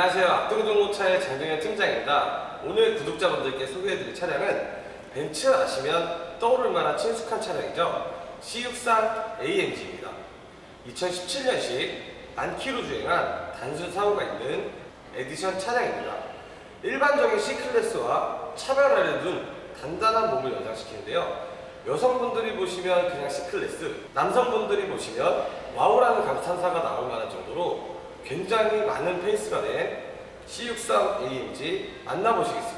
안녕하세요. 악동중고차의 장정현 팀장입니다. 오늘 구독자분들께 소개해드릴 차량은 벤츠 아시면 떠오를 만한 친숙한 차량이죠. C63 AMG입니다. 2017년식 만키로 주행한 단순 사고가 있는 에디션 차량입니다. 일반적인 C클래스와 차별화를 둔 단단한 몸을 연상시키는데요. 여성분들이 보시면 그냥 C클래스, 남성분들이 보시면 와우라는 감탄사가 나올 만한 정도로 굉장히 많은 페이스가 된 C63 AMG 만나보시겠습니다.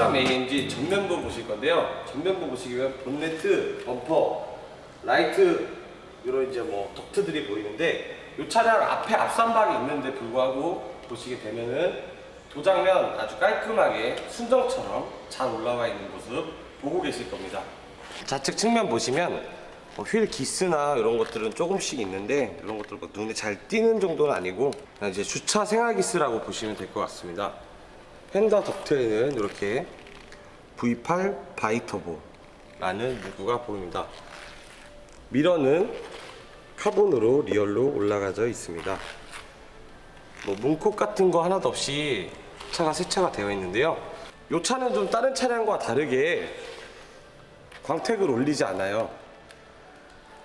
C63 AMG 전면부 보실 건데요. 전면부 보시면 본네트, 범퍼, 라이트 이런 이제 뭐 덕트들이 보이는데 이 차량 앞에 앞선박이 있는데 불구하고 보시게 되면은 도장면 아주 깔끔하게 순정처럼 잘 올라와 있는 모습 보고 계실 겁니다. 좌측 측면 보시면 뭐 휠 기스나 이런 것들은 조금씩 있는데 이런 것들 뭐 눈에 잘 띄는 정도는 아니고 이제 주차 생활 기스라고 보시면 될 것 같습니다. 펜더 덕트에는 이렇게 V8 바이터보라는 문구가 보입니다. 미러는 카본으로 리얼로 올라가져 있습니다. 뭐 문콕 같은 거 하나도 없이 차가 세차가 되어 있는데요. 이 차는 좀 다른 차량과 다르게 광택을 올리지 않아요.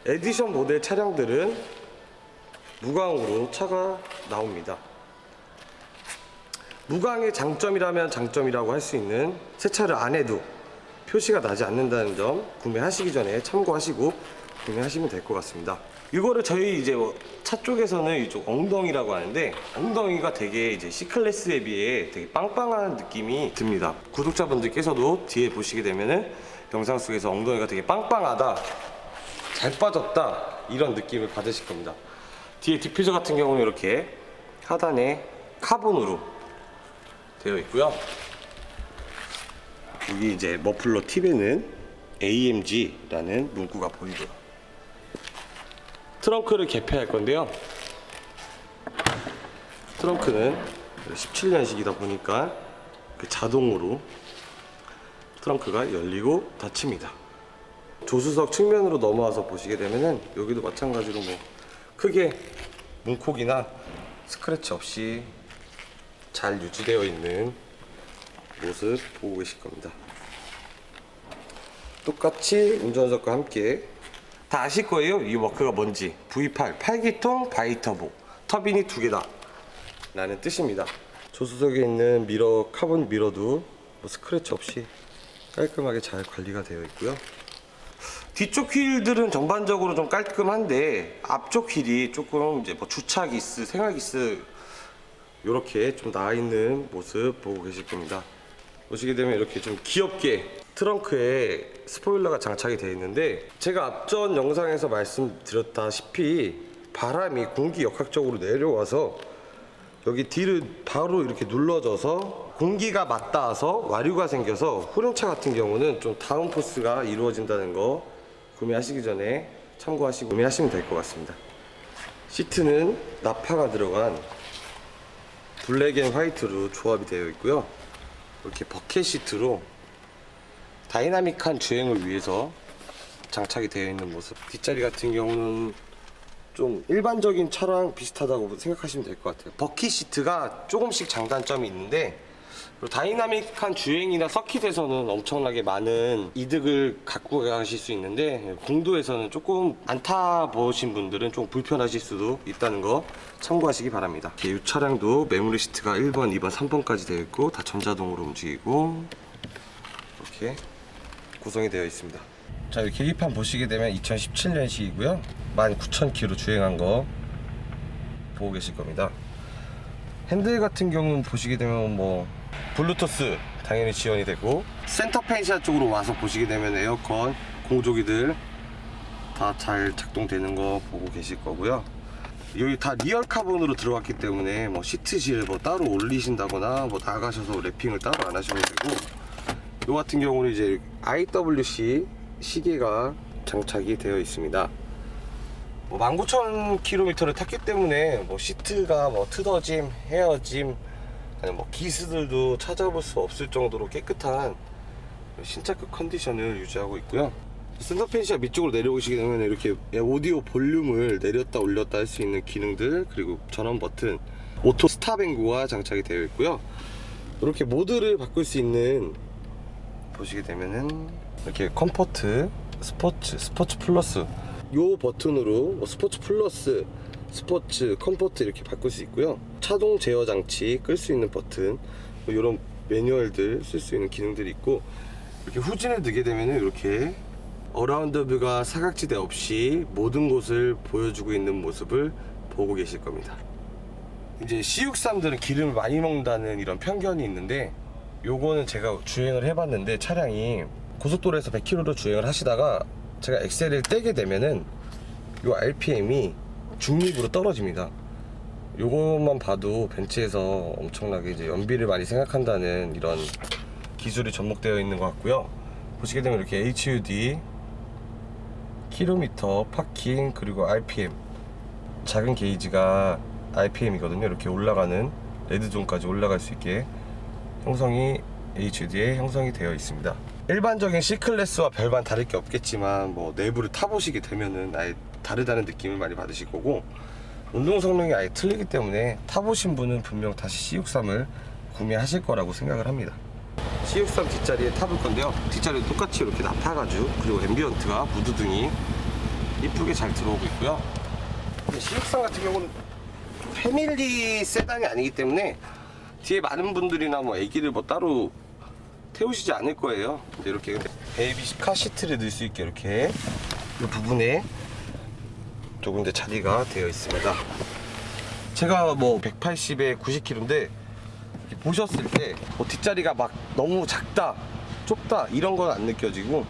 에디션 모델 차량들은 무광으로 차가 나옵니다. 무광의 장점이라면 장점이라고 할 수 있는 세차를 안 해도 표시가 나지 않는다는 점 구매하시기 전에 참고하시고 구매하시면 될 것 같습니다. 이거를 저희 이제 뭐 차 쪽에서는 이쪽 엉덩이라고 하는데 엉덩이가 되게 이제 C 클래스에 비해 되게 빵빵한 느낌이 듭니다. 구독자분들께서도 뒤에 보시게 되면은 영상 속에서 엉덩이가 되게 빵빵하다, 잘 빠졌다 이런 느낌을 받으실 겁니다. 뒤에 디퓨저 같은 경우는 이렇게 하단에 카본으로 되어 있고요. 여기 이제 머플러 팁에는 AMG라는 문구가 보이고요. 트렁크를 개폐할 건데요. 트렁크는 17년식이다 보니까 그 자동으로 트렁크가 열리고 닫힙니다. 조수석 측면으로 넘어와서 보시게 되면은 여기도 마찬가지로 뭐 크게 문콕이나 스크래치 없이 잘 유지되어 있는 모습 보고 계실 겁니다. 똑같이 운전석과 함께 다 아실 거예요. 이 워크가 뭔지. V8 8기통 바이터보 터빈이 두 개다 라는 뜻입니다. 조수석에 있는 미러 카본 미러도 뭐 스크래치 없이 깔끔하게 잘 관리가 되어 있고요. 뒤쪽 휠들은 전반적으로 좀 깔끔한데 앞쪽 휠이 조금 이제 뭐 주차 기스, 생활 기스 이렇게 좀 나와 있는 모습 보고 계실 겁니다. 보시게 되면 이렇게 좀 귀엽게 트렁크에 스포일러가 장착이 되어 있는데 제가 앞전 영상에서 말씀드렸다시피 바람이 공기 역학적으로 내려와서 여기 뒤를 바로 이렇게 눌러져서 공기가 맞닿아서 와류가 생겨서 후륜차 같은 경우는 좀 다운포스가 이루어진다는 거 구매하시기 전에 참고하시고 구매하시면 될 것 같습니다. 시트는 나파가 들어간 블랙 앤 화이트로 조합이 되어 있고요. 이렇게 버켓 시트로 다이나믹한 주행을 위해서 장착이 되어 있는 모습. 뒷자리 같은 경우는 좀 일반적인 차랑 비슷하다고 생각하시면 될 것 같아요. 버킷 시트가 조금씩 장단점이 있는데 그리고 다이나믹한 주행이나 서킷에서는 엄청나게 많은 이득을 갖고 가실 수 있는데 공도에서는 조금 안 타보신 분들은 좀 불편하실 수도 있다는 거 참고하시기 바랍니다. 이 차량도 메모리 시트가 1번, 2번, 3번까지 되어 있고 다 전자동으로 움직이고 이렇게 구성이 되어 있습니다. 자, 이 계기판 보시게 되면 2017년식이고요. 19,000km 주행한 거 보고 계실 겁니다. 핸들 같은 경우는 보시게 되면 뭐 블루투스 당연히 지원이 되고 센터 펜시아 쪽으로 와서 보시게 되면 에어컨 공조기들 다 잘 작동되는 거 보고 계실 거고요. 여기 다 리얼 카본으로 들어갔기 때문에 뭐 시트실 뭐 따로 올리신다거나 뭐 나가셔서 랩핑을 따로 안 하시면 되고 요 같은 경우는 이제 IWC 시계가 장착이 되어 있습니다. 뭐 19,000km를 탔기 때문에 뭐 시트가 뭐 트더짐, 헤어짐, 아니 뭐 기스들도 찾아볼 수 없을 정도로 깨끗한 신차급 컨디션을 유지하고 있고요. 센터펜시아 밑쪽으로 내려오시게 되면 이렇게 오디오 볼륨을 내렸다 올렸다 할 수 있는 기능들 그리고 전원 버튼 오토 스탑앤고가 장착이 되어 있고요. 이렇게 모드를 바꿀 수 있는 보시게 되면은 이렇게 컴포트, 스포츠, 스포츠 플러스 요 버튼으로 뭐 스포츠 플러스, 스포츠, 컴포트 이렇게 바꿀 수 있고요. 차동 제어 장치 끌 수 있는 버튼 뭐 이런 매뉴얼들 쓸 수 있는 기능들이 있고 이렇게 후진을 넣게 되면은 이렇게 어라운드 뷰가 사각지대 없이 모든 곳을 보여주고 있는 모습을 보고 계실 겁니다. 이제 C63들은 기름을 많이 먹는다는 이런 편견이 있는데 요거는 제가 주행을 해봤는데 차량이 고속도로에서 100km로 주행을 하시다가 제가 엑셀을 떼게 되면은 요 RPM이 중립으로 떨어집니다. 요것만 봐도 벤츠에서 엄청나게 이제 연비를 많이 생각한다는 이런 기술이 접목되어 있는 것 같고요. 보시게 되면 이렇게 HUD, 킬로미터, 파킹, 그리고 RPM 작은 게이지가 RPM이거든요. 이렇게 올라가는 레드존까지 올라갈 수 있게 형성이 HUD에 형성이 되어 있습니다. 일반적인 C클래스와 별반 다를 게 없겠지만 뭐 내부를 타보시게 되면은 아예 다르다는 느낌을 많이 받으실 거고 운동 성능이 아예 틀리기 때문에 타보신 분은 분명 다시 C63을 구매하실 거라고 생각을 합니다. C63 뒷자리에 타볼 건데요. 뒷자리도 똑같이 이렇게 나타가지고 그리고 앰비언트가 무드등이 이쁘게 잘 들어오고 있고요. C63 같은 경우는 패밀리 세단이 아니기 때문에 뒤에 많은 분들이나 뭐 애기를 뭐 따로 태우시지 않을 거예요. 이렇게 베이비 카 시트를 넣을 수 있게 이렇게 이 부분에 조금 더 자리가 되어 있습니다. 제가 뭐 180에 90kg인데 보셨을 때 뭐 뒷자리가 막 너무 작다, 좁다 이런 건 안 느껴지고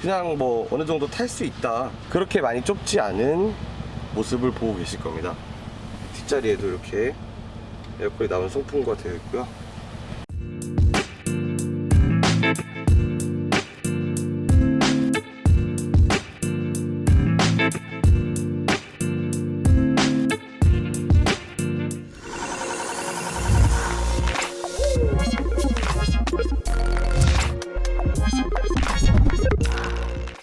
그냥 뭐 어느 정도 탈 수 있다 그렇게 많이 좁지 않은 모습을 보고 계실 겁니다. 뒷자리에도 이렇게 에어컨이 나온 송풍구가 되어 있고요.